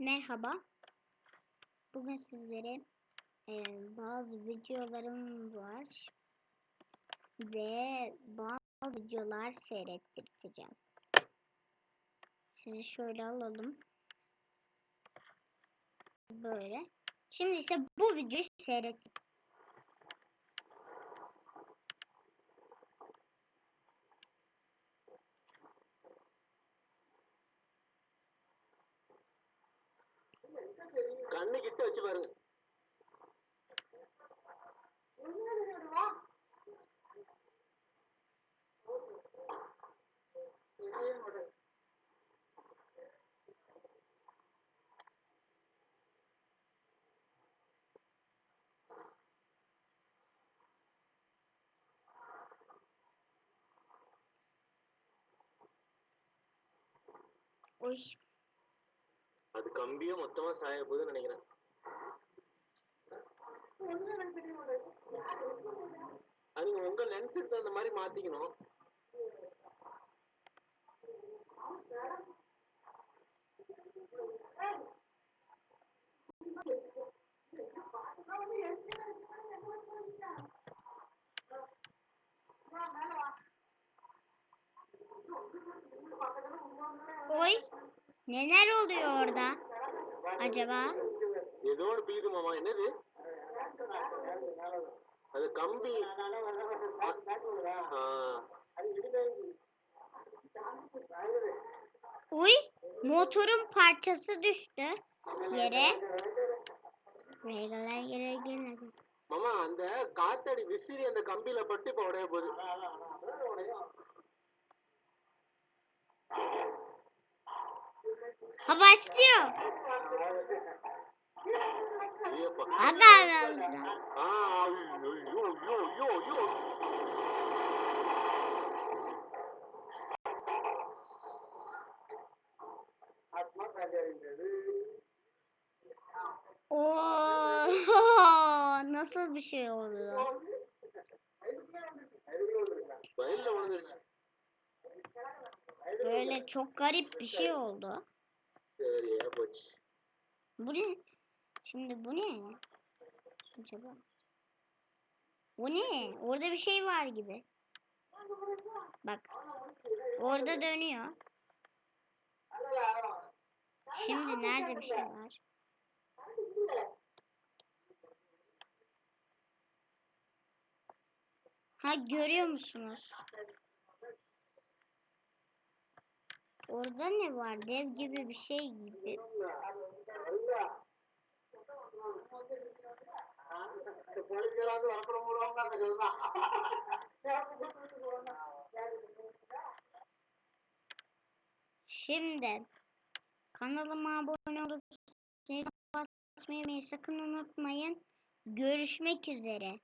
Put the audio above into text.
Merhaba. Bugün sizlere e, bazı videolarım var ve bazı videolar seyrettireceğim. Sizi şöyle alalım. Böyle. Şimdi ise bu videoyu seyret. கண்ணு கிட்ட வச்சு பாருங்க Oy. அது கம்பியே மொத்தமா சாய போகுதுன்னு நினைக்கிறேன். அது உங்க லென்ஸுக்கு தகுந்த மாதிரி மாத்திக்கணும். Neler oluyor orada? Acaba? ஏதோ ஒன்று பீது மாமா என்னது அது கம்பி ஆ, Uy, motorun parçası düştü yere. Regalar yere gelmedi. மாமா அந்த காத்தடி விசிறி அந்த கம்பியில பட்டு இப்ப உடைய போகுது Ha başlıyor. Hadi abi Ay yo yo yo yo yo. Atmaz Oo, nasıl bir şey oluyor? Böyle çok garip bir şey oldu. Nereye bacı? Bu ne? Şimdi bu ne? Acaba? Bu ne? Orada bir şey var gibi. Bak. Orada dönüyor. Şimdi nerede bir şey var? Ha görüyor musunuz? Orada ne var? Dev gibi bir şey gibi. Şimdi kanalıma abone olup basmayı sakın unutmayın. Görüşmek üzere.